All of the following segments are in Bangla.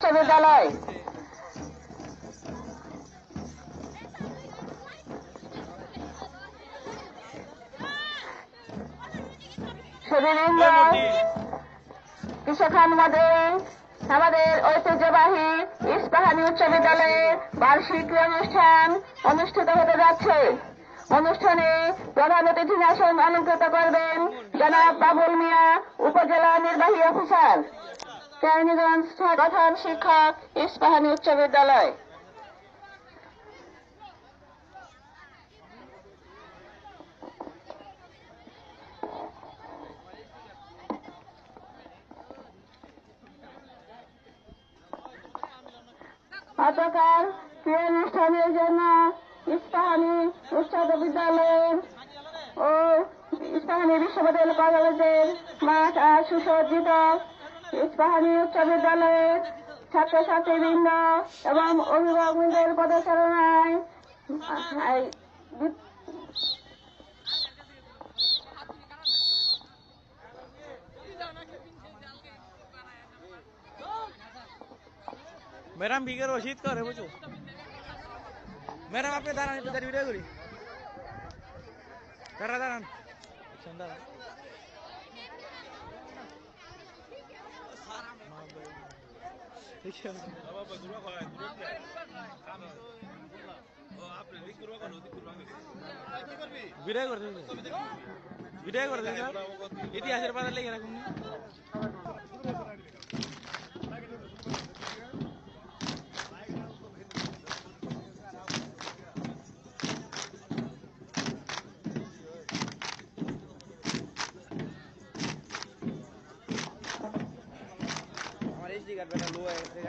বিশ্ববিদ্যালয়। কৃষকান আমাদের ঐতিহ্যবাহী ইস্পাহানি উচ্চ বিদ্যালয়ের বার্ষিক অনুষ্ঠান অনুষ্ঠিত হতে যাচ্ছে। অনুষ্ঠানে প্রধান অতিথি আসন অলঙ্কৃত করবেন জনাব বাবুল মিয়া উপজেলা নির্বাহী অফিসার। কেরানীগঞ্জ প্রধান শিক্ষক ইস্পাহানি উচ্চ বিদ্যালয়। অতকার ক্রীড়া অনুষ্ঠানের জন্য ইস্পাহানি উচ্চত বিদ্যালয়ের ও ইস্পাহানি বিশ্ববিদ্যালয় কলেজের মাঠ আর সুসজ্জিত। ইস্পাহানি উচ্চ বিদ্যালয়ের ছাত্রছাত্রীবৃন্দ এবং অভিভাবকদের পদচারণায় ম্যাডাম বিকে রশিদ করে, বুঝছ? ম্যাডাম, আপনি দাঁড়ান, একটু দাঁড়িয়ে করি। দাঁড়া দাঁড়ান দাঁড়ান। আছে। ভিডিও করে ভিডিও করে ইতিহাসের পাতা লেগে রাখুন কার্ড বেটা লো হয়ে গেছে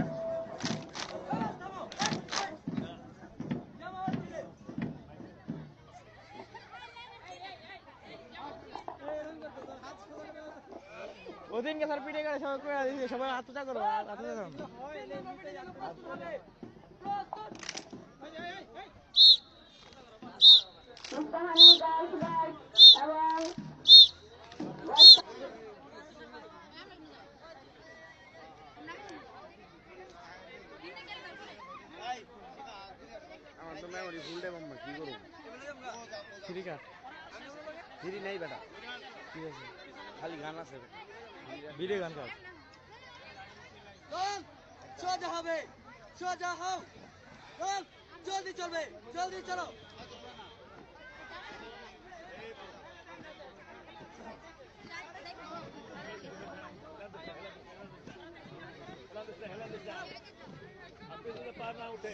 ওদিনকে স্যার পিঠে গেলে সবাই করে দিয়েছে, সবাই আত্মটা করো আত্মটা করো ইস্পাহানি গার্লস গাইড এবং মেমোরি ফুল টাইম আমরা কি করব? ফ্রি কার্ড ফ্রি নেই বেটা। ঠিক আছে। খালি গান আছে। ভিডিও গান কার্ড সোজা হবে। সোজা হও। রং জলদি চলবে। জলদি চলো। আজকে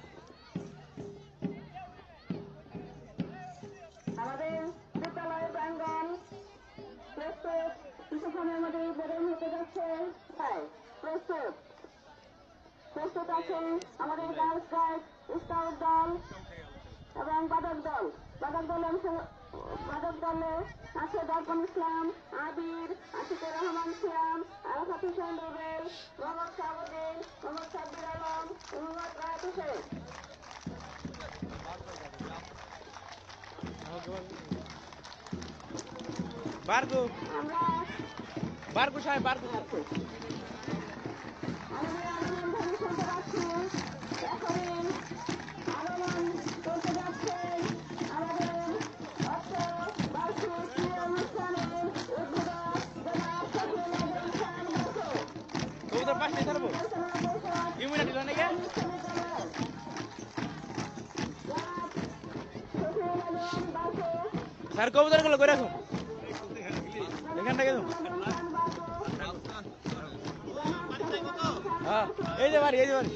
প্রস্তুত। প্রস্তুত আছেন আমাদের গার্লস গাইড স্কাউট দল এবং বাদক দল। বাদক দল বাদক দলে আছে দর্পণ ইসলাম আবির আশিকুর রহমান সিয়াম আরাফাত হোসেন রুবেল মোহাম্মদ শাহাবুদ্দিন মোহাম্মদ সাব্বির আলম মোহাম্মদ রায়াত হোসেন। বার্গো। বার্গো সাহেব বার্গো। পাশে ধরবো। ইউমিনা দিল নাকি? স্যার কবুতরগুলো করে রাখুন এখানটা গেলাম এই যে বাড়ি, এই যে বাড়ি।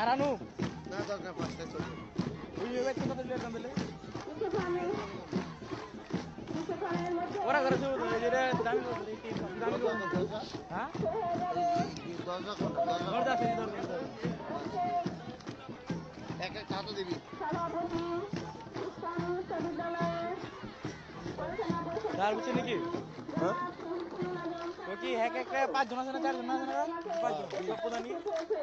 আর আনু? না দরকার পাঁচটায় চলবে ওই ব্যক্তি কত লিটার দাম দিলে ওরা করে শুধু যে দামি হ্যাঁ? দরজা কোনটা দরজা আছে। এক এক দিবি। তার বুঝছে নাকি? ও কি এক একটা পাঁচ জন আছে না চার জন আছে না পাঁচ জন প্রধানী হয়েছে